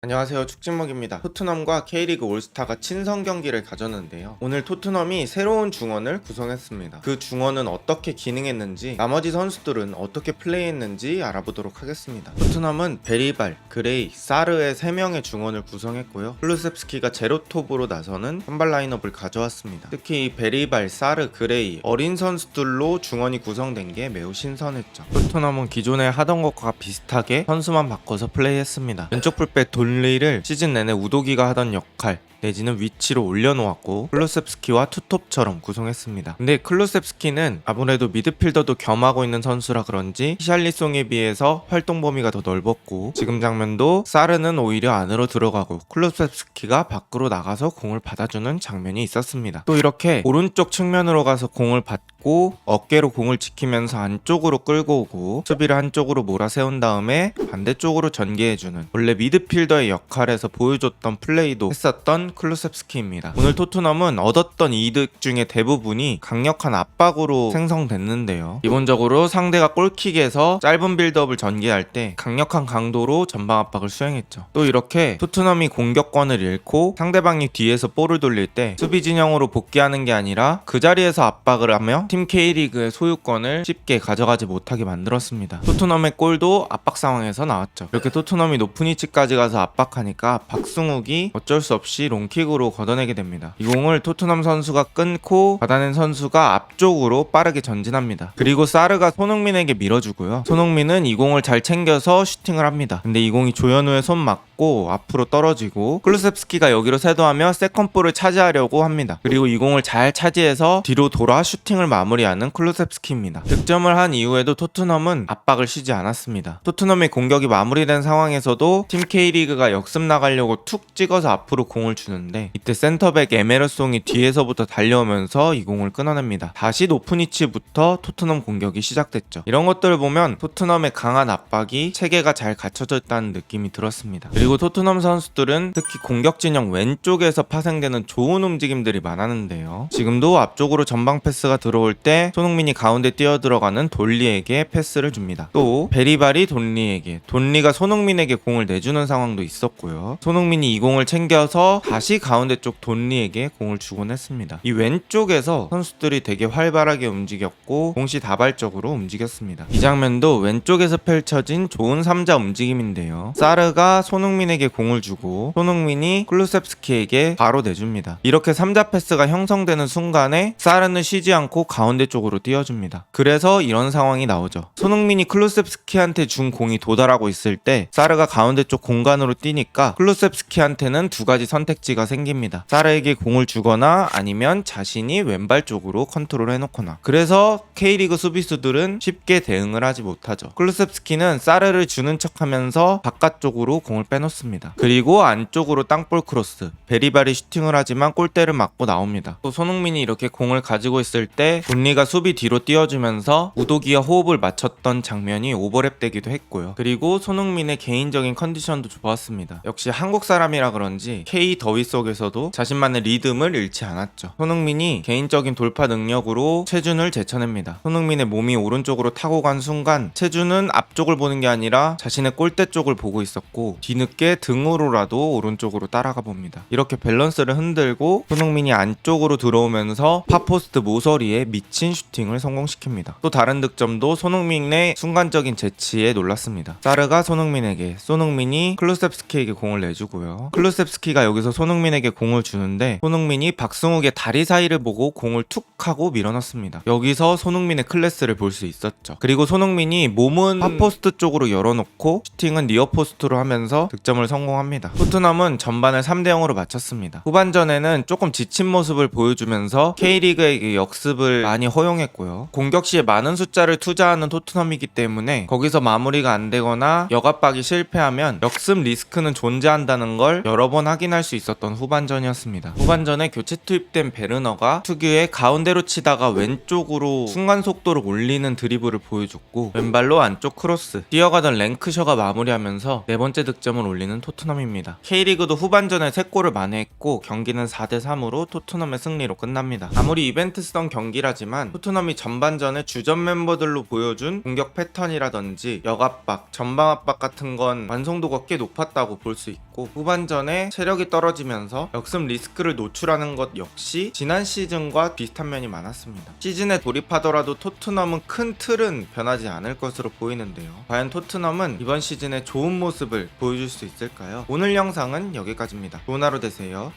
안녕하세요. 축진목입니다. 토트넘과 K리그 올스타가 친선 경기를 가졌는데요. 오늘 토트넘이 새로운 중원을 구성했습니다. 그 중원은 어떻게 기능했는지 나머지 선수들은 어떻게 플레이했는지 알아보도록 하겠습니다. 토트넘은 베리발, 그레이, 사르의 3명의 중원을 구성했고요. 플루셉스키가 제로톱으로 나서는 선발 라인업을 가져왔습니다. 특히 이 베리발, 사르, 그레이 어린 선수들로 중원이 구성된 게 매우 신선했죠. 토트넘은 기존에 하던 것과 비슷하게 선수만 바꿔서 플레이했습니다. 왼쪽 풀백 돈리를 시즌 내내 우도기가 하던 역할 내지는 위치로 올려놓았고 클루셉스키와 투톱처럼 구성했습니다. 근데 클루셉스키는 아무래도 미드필더도 겸하고 있는 선수라 그런지 히샬리송에 비해서 활동 범위가 더 넓었고 지금 장면도 사르는 오히려 안으로 들어가고 클루셉스키가 밖으로 나가서 공을 받아주는 장면이 있었습니다. 또 이렇게 오른쪽 측면으로 가서 공을 받고 어깨로 공을 지키면서 안쪽으로 끌고 오고 수비를 한쪽으로 몰아세운 다음에 반대쪽으로 전개해주는 원래 미드필더의 역할에서 보여줬던 플레이도 했었던 클루셉스키입니다. 오늘 토트넘은 얻었던 이득 중에 대부분이 강력한 압박으로 생성됐는데요. 기본적으로 상대가 골킥에서 짧은 빌드업을 전개할 때 강력한 강도로 전방 압박을 수행했죠. 또 이렇게 토트넘이 공격권을 잃고 상대방이 뒤에서 볼을 돌릴 때 수비 진영으로 복귀하는 게 아니라 그 자리에서 압박을 하며 팀 K리그의 소유권을 쉽게 가져가지 못하게 만들었습니다. 토트넘의 골도 압박 상황에서 나왔죠. 이렇게 토트넘이 높은 위치까지 가서 압박하니까 박승욱이 어쩔 수 없이 롱 킥으로 걷어내게 됩니다. 이 공을 토트넘 선수가 끊고 받아낸 선수가 앞쪽으로 빠르게 전진합니다. 그리고 사르가 손흥민에게 밀어주고요. 손흥민은 이 공을 잘 챙겨서 슈팅을 합니다. 근데 이 공이 조현우의 손 맞고 앞으로 떨어지고 클루셉스키가 여기로 세도하며 세컨볼을 차지하려고 합니다. 그리고 이 공을 잘 차지해서 뒤로 돌아 슈팅을 마무리하는 클루셉스키입니다. 득점을 한 이후에도 토트넘은 압박을 쉬지 않았습니다. 토트넘의 공격이 마무리된 상황에서도 팀 K리그가 역습 나가려고 툭 찍어서 앞으로 공을 주 는데 이때 센터백 에메르송이 뒤에서부터 달려오면서 이 공을 끊어냅니다. 다시 높은 위치부터 토트넘 공격이 시작됐죠. 이런 것들을 보면 토트넘의 강한 압박이 체계가 잘 갖춰져 있다는 느낌이 들었습니다. 그리고 토트넘 선수들은 특히 공격 진영 왼쪽에서 파생되는 좋은 움직임들이 많았는데요. 지금도 앞쪽으로 전방 패스가 들어올 때 손흥민이 가운데 뛰어 들어가는 돌리에게 패스를 줍니다. 또 베리발이 돈리에게 돈리가 손흥민에게 공을 내주는 상황도 있었고요. 손흥민이 이 공을 챙겨서 다시 가운데 쪽 돈리에게 공을 주곤 했습니다. 이 왼쪽에서 선수들이 되게 활발하게 움직였고 동시다발적으로 움직였습니다. 이 장면도 왼쪽에서 펼쳐진 좋은 3자 움직임인데요. 사르가 손흥민에게 공을 주고 손흥민이 클루셉스키에게 바로 내줍니다. 이렇게 3자 패스가 형성되는 순간에 사르는 쉬지 않고 가운데 쪽으로 띄워줍니다. 그래서 이런 상황이 나오죠. 손흥민이 클루셉스키한테 준 공이 도달하고 있을 때 사르가 가운데 쪽 공간으로 뛰니까 클루셉스키한테는 두 가지 선택지 가 생깁니다. 사르에게 공을 주거나 아니면 자신이 왼발 쪽으로 컨트롤 해놓거나. 그래서 K리그 수비수들은 쉽게 대응을 하지 못하죠. 클루셉스키는 사르를 주는 척하면서 바깥쪽으로 공을 빼놓습니다. 그리고 안쪽으로 땅볼 크로스. 베리바리 슈팅을 하지만 골대를 맞고 나옵니다. 또 손흥민이 이렇게 공을 가지고 있을 때 본리가 수비 뒤로 띄워주면서 우도기와 호흡을 맞췄던 장면이 오버랩 되기도 했고요. 그리고 손흥민의 개인적인 컨디션도 좋았습니다. 역시 한국 사람이라 그런지 K 더위 속에서도 자신만의 리듬을 잃지 않았죠. 손흥민이 개인적인 돌파 능력으로 체준을 제쳐냅니다. 손흥민의 몸이 오른쪽으로 타고 간 순간 체준은 앞쪽을 보는 게 아니라 자신의 골대 쪽을 보고 있었고 뒤늦게 등으로라도 오른쪽으로 따라가 봅니다. 이렇게 밸런스를 흔들고 손흥민이 안쪽으로 들어오면서 파포스트 모서리에 미친 슈팅을 성공시킵니다. 또 다른 득점도 손흥민의 순간적인 재치에 놀랐습니다. 사르가 손흥민에게, 손흥민이 클루셉스키에게 공을 내주고요. 클루셉스키가 여기서 손흥민에게 공을 주는데 손흥민이 박승욱의 다리 사이를 보고 공을 툭 하고 밀어넣습니다. 여기서 손흥민의 클래스를 볼 수 있었죠. 그리고 손흥민이 몸은 하포스트 쪽으로 열어놓고 슈팅은 니어포스트로 하면서 득점을 성공합니다. 토트넘은 전반을 3대 0으로 마쳤습니다. 후반전에는 조금 지친 모습을 보여주면서 K리그에게 역습을 많이 허용했고요. 공격 시에 많은 숫자를 투자하는 토트넘이기 때문에 거기서 마무리가 안 되거나 역압박이 실패하면 역습 리스크는 존재한다는 걸 여러 번 확인할 수 있었 던 후반전이었습니다. 후반전에 교체 투입된 베르너가 특유의 가운데로 치다가 왼쪽으로 순간 속도를 올리는 드리블을 보여줬고 왼발로 안쪽 크로스 뛰어가던 랭크셔가 마무리하면서 네 번째 득점을 올리는 토트넘입니다. K리그도 후반전에 3골을 만회했고 경기는 4대 3으로 토트넘의 승리로 끝납니다. 아무리 이벤트성 경기라 편이라지만 토트넘이 전반전에 주전 멤버들로 보여준 공격 패턴이라든지 역압박, 전방 압박 같은 건 완성도가 꽤 높았다고 볼 수 있 고 후반전에 체력이 떨어지면서 역습 리스크를 노출하는 것 역시 지난 시즌과 비슷한 면이 많았습니다. 시즌에 돌입하더라도 토트넘은 큰 틀은 변하지 않을 것으로 보이는데요. 과연 토트넘은 이번 시즌에 좋은 모습을 보여줄 수 있을까요? 오늘 영상은 여기까지입니다. 좋은 하루 되세요.